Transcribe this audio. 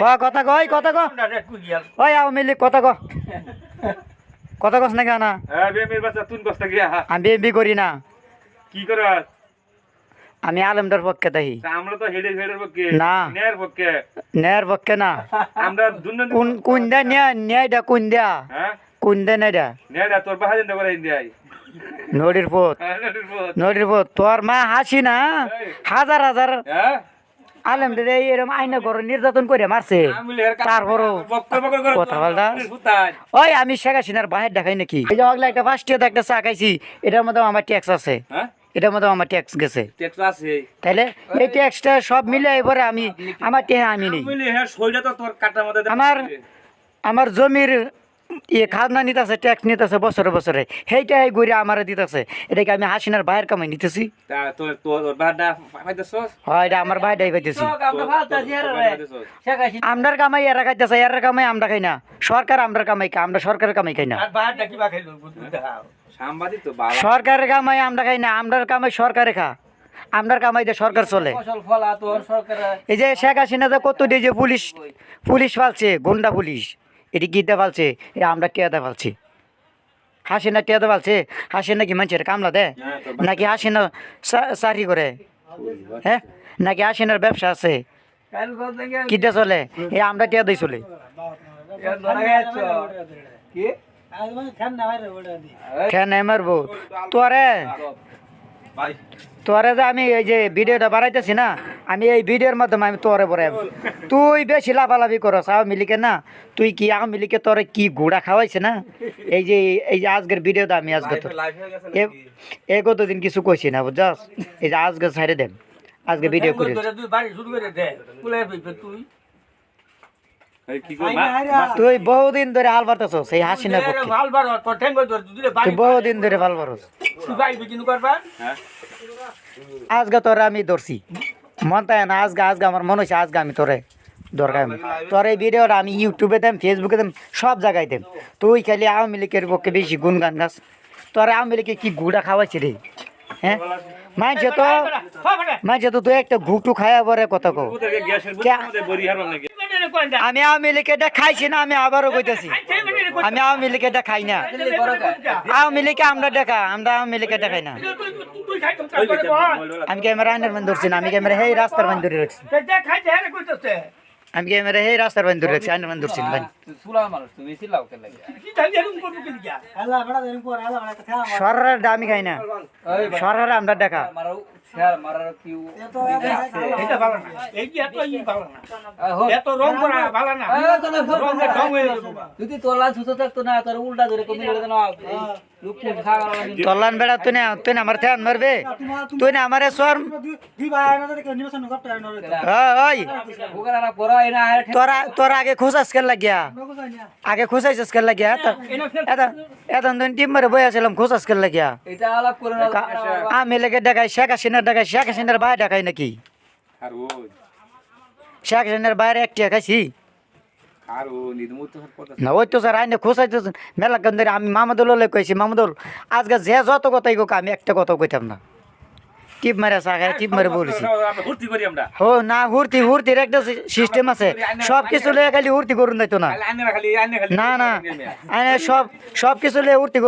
কথা কই কথা ক। ওই আওয়ামী লীগ কথা ক। কথা কস না কেন? হ্যাঁ আমি এমবি করি না। কি করাস? আমি আলমদার পক্ষে তাই তা আমরা তো হেডে হেডের পক্ষে না। ন্যায়ের পক্ষে। না। আমরা কোন কোন দা ন্যায়? ন্যায়টা কোন হ্যাঁ? কোন দে তোর ইন্ডিয়ায় নদীর পথ। নদীর পথ। তোর মা হাসি না? হাজার হাজার হ্যাঁ? আলমদের এই এরম আইনা করে নির্যাতন করে মারছে। তারপরও কথা বলতা ওই আমি শেখ হাসিনার বাহির দেখাই নাকি? এই যে ওগুলা একটা ফার্স্ট একটা চা খাইছি এটার মধ্যে আমার ট্যাক্স আছে। হ্যাঁ? এটার মধ্যে আমার ট্যাক্স গেছে। তাইলে এই ট্যাক্সটা সব মিলে এবারে আমি আমার টেহা আমি নেই। হ্যাঁ আমার আমার জমির ইয়ে খাজনা নিতেছে ট্যাক্স নিতেছে বছরে বছরে। সেইটাই ঘুরে আমার দিতেছে। এটাকে আমি হাসিনার বাইরের কামাই নিতেছি। তা তোর তোর বাড়া পাইতেছস হয় এটা আমার বাইরেই খাইতেছি আমরার কামাই এরা খাইতেছে এরা কামাই আমরা খাই না। সরকার আমরার কামাই খা আমরা সরকারের কামাই খাই না। বাবা। সরকারের কামাই আমরা খাই না আমরার কামাই সরকারে খা। আমরার কামাই দিয়ে সরকার চলে। এই যে শেখ হাসিনা যে কত দিয়ে যে পুলিশ পুলিশ ফালছে গুন্ডা পুলিশ। এটি গীতা ফালছে এটা আমরা টিয়াদা ফালছি হাসিনা টিয়াদা ফালছে হাসিনা নাকি মানুষের কামলা দেয়? নাকি হাসিনা চা- চাকরি করে? হ্যাঁ? নাকি হাসিনার ব্যবসা আছে? কিটা চলে এ আমরা টিয়াদাই চলে। কেন মারবো। তোরে তোরে যে আমি এই যে ভিডিওটা বাড়াইতেছি না আমি এই ভিডিওর মাধ্যমে আমি তোরে বলে তুই বেশি লাফালাফি করস আওয়ামী মিলিকে না? তুই কি আওয়ামী মিলিকে তোরে কি গুড়া খাওয়াইছে না? এই যে এই যে আজকের ভিডিওটা আমি আজকে তোর এ- কতদিন কিছু কইছি না বুঝছস? এই যে আজকে ছাইড়ে দেন। আজকে ভিডিও করে তুই বহুদিন ধরে হাল বাড়তেছস এই হাসিনার পক্ষে। তুই বহুদিন ধরে ভালো বাড়স হ্যাঁ। আজকে তোরে আমি ধরছি। মন তাই না আজকে আজকে আমার মনে হচ্ছে আজকে আমি তোরে দরকার আমি তোর এই ভিডিওটা আমি ইউটিউবে দেম ফেসবুকে দেম সব জায়গায় দেম। তুই খালি আওয়ামী লীগের পক্ষে বেশি গুনগান গাছ তোর আওয়ামী লীগে কি গুড়া খাওয়াইছি রে? হ্যাঁ? মানছে তো মানছে তো তুই একটা ঘুটু খায়া পরে কথা কো আমি আওয়ামী লীগেরটা খাইছি না আমি আবারও কইতেছি। আমি আওয়ামী লীগেরটা খাই না। আওয়ামী লীগে আমরা দেখা, আমরা আওয়ামী লীগেরটা খাই না। আমি ক্যামেরা আইনের মান ধরছি না, আমি ক্যামেরা হেই রাস্তার মান ধরে রাখছি। আমি ক্যামেরা হেই রাস্তার মান ধরে রাখছি, আইনের মান ধরছি না আমি খাই না সরার আমরা দেখা। যদি তোলা সুস্থ থাকতো না তোর উল্টা ধরে কমি করে দেন লোক খাওয়া তল্লান বেড়া তুই না তুই না আমার ধ্যান মারবে। তুই না আমারে সর ওই। ওখানে পড়া এনা তোরা তোরা আগে খোঁজাস কেন লাগিয়া। আগে খোঁজাইছিস কেন লাগিয়া। এত এত টিম মারে বই আছিলাম খোঁজাস কেন লাগিয়া। এটা করে না আমি লেগে দেখাই শেখ হাসিনার দেখাই শেখ হাসিনার বাইরে দেখাই নাকি? ও শেখ হাসিনার বাইরে একটিয়া খাইছি। ও না ওই তো স্যার আইনে মেলা কেন আমি মামাদুল কইছি মামাদুল আজকে যে যত কথাই কোক আমি একটা কথা কইতাম না। টিপ মারে চাখায় টিপ মারে বলেছি। আমরা ভর্তি করি আমরা। হো না হুর্তি হুর্তির একটা সিস্টেম আছে। সব কিছু লয়ে খালি হুর্তি করুন যাইতো না? না না সব সব কিছু লয়ে হুর্তি